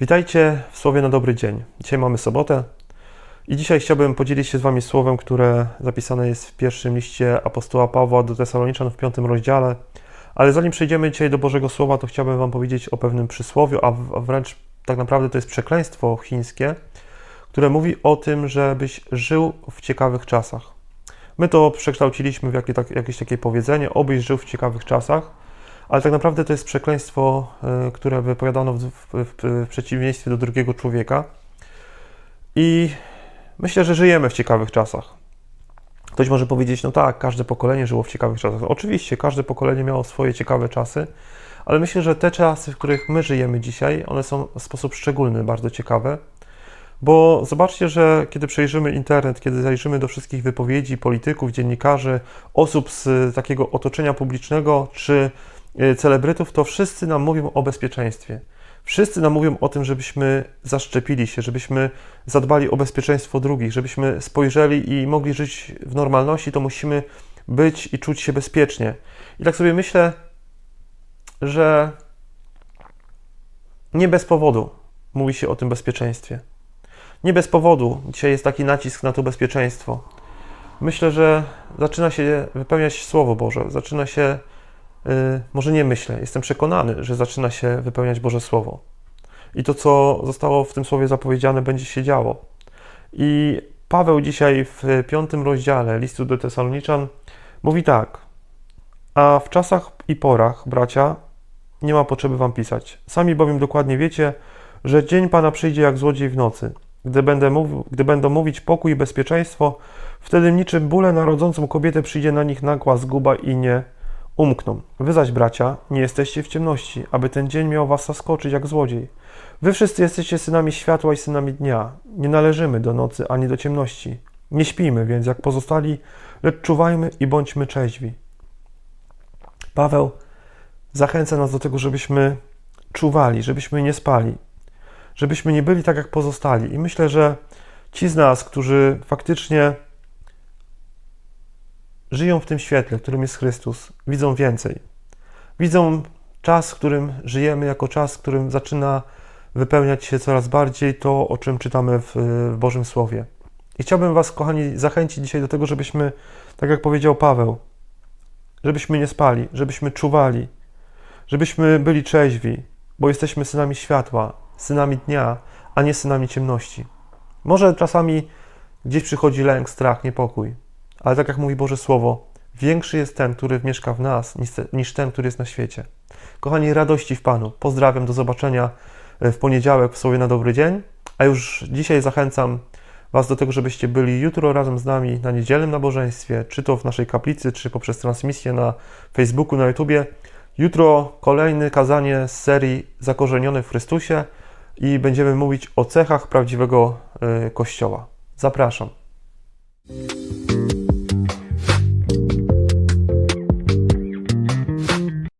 Witajcie w Słowie na dobry dzień. Dzisiaj mamy sobotę i dzisiaj chciałbym podzielić się z Wami słowem, które zapisane jest w pierwszym liście apostoła Pawła do Tesaloniczan w piątym rozdziale. Ale zanim przejdziemy dzisiaj do Bożego Słowa, to chciałbym Wam powiedzieć o pewnym przysłowiu, a wręcz tak naprawdę to jest przekleństwo chińskie, które mówi o tym, żebyś żył w ciekawych czasach. My to przekształciliśmy w tak, jakieś takie powiedzenie, obyś żył w ciekawych czasach, ale tak naprawdę to jest przekleństwo, y, które wypowiadano w, w, w, przeciwieństwie do drugiego człowieka. I myślę, że żyjemy w ciekawych czasach. Ktoś może powiedzieć, no tak, każde pokolenie żyło w ciekawych czasach. Oczywiście, każde pokolenie miało swoje ciekawe czasy, ale myślę, że te czasy, w których my żyjemy dzisiaj, one są w sposób szczególny bardzo ciekawe. Bo zobaczcie, że kiedy przejrzymy internet, kiedy zajrzymy do wszystkich wypowiedzi polityków, dziennikarzy, osób z takiego otoczenia publicznego czy celebrytów, to wszyscy nam mówią o bezpieczeństwie. Wszyscy nam mówią o tym, żebyśmy zaszczepili się, żebyśmy zadbali o bezpieczeństwo drugich, żebyśmy spojrzeli i mogli żyć w normalności, to musimy być i czuć się bezpiecznie. I tak sobie myślę, że nie bez powodu mówi się o tym bezpieczeństwie. Nie bez powodu dzisiaj jest taki nacisk na to bezpieczeństwo. Myślę, że zaczyna się wypełniać Słowo Boże, zaczyna się, może nie myślę, jestem przekonany, że zaczyna się wypełniać Boże Słowo. I to, co zostało w tym słowie zapowiedziane, będzie się działo. I Paweł dzisiaj w piątym rozdziale listu do Tesaloniczan mówi tak: A w czasach i porach, bracia, nie ma potrzeby wam pisać. Sami bowiem dokładnie wiecie, że dzień Pana przyjdzie jak złodziej w nocy. Gdy, będę mówił, gdy będą mówić pokój i bezpieczeństwo, wtedy niczym bóle narodzącą kobietę przyjdzie na nich nagła zguba i nie umkną. Wy zaś, bracia, nie jesteście w ciemności, aby ten dzień miał was zaskoczyć jak złodziej. Wy wszyscy jesteście synami światła i synami dnia. Nie należymy do nocy ani do ciemności. Nie śpijmy więc jak pozostali, lecz czuwajmy i bądźmy trzeźwi. Paweł zachęca nas do tego, żebyśmy czuwali, żebyśmy nie spali, żebyśmy nie byli tak jak pozostali. I myślę, że ci z nas, którzy faktycznie żyją w tym świetle, którym jest Chrystus, widzą więcej. Widzą czas, w którym żyjemy, jako czas, w którym zaczyna wypełniać się coraz bardziej to, o czym czytamy w, w Bożym Słowie. I chciałbym Was, kochani, zachęcić dzisiaj do tego, żebyśmy, tak jak powiedział Paweł, żebyśmy nie spali, żebyśmy czuwali, żebyśmy byli trzeźwi, bo jesteśmy synami światła, synami dnia, a nie synami ciemności. Może czasami gdzieś przychodzi lęk, strach, niepokój, ale tak jak mówi Boże Słowo, większy jest ten, który mieszka w nas, niż te- niż ten, który jest na świecie. Kochani, radości w Panu. Pozdrawiam, do zobaczenia e, w poniedziałek w Słowie na dobry dzień, a już dzisiaj zachęcam Was do tego, żebyście byli jutro razem z nami na niedzielnym nabożeństwie, czy to w naszej kaplicy, czy poprzez transmisję na Facebooku, na YouTubie. Jutro kolejne kazanie z serii Zakorzeniony w Chrystusie i będziemy mówić o cechach prawdziwego e, Kościoła. Zapraszam.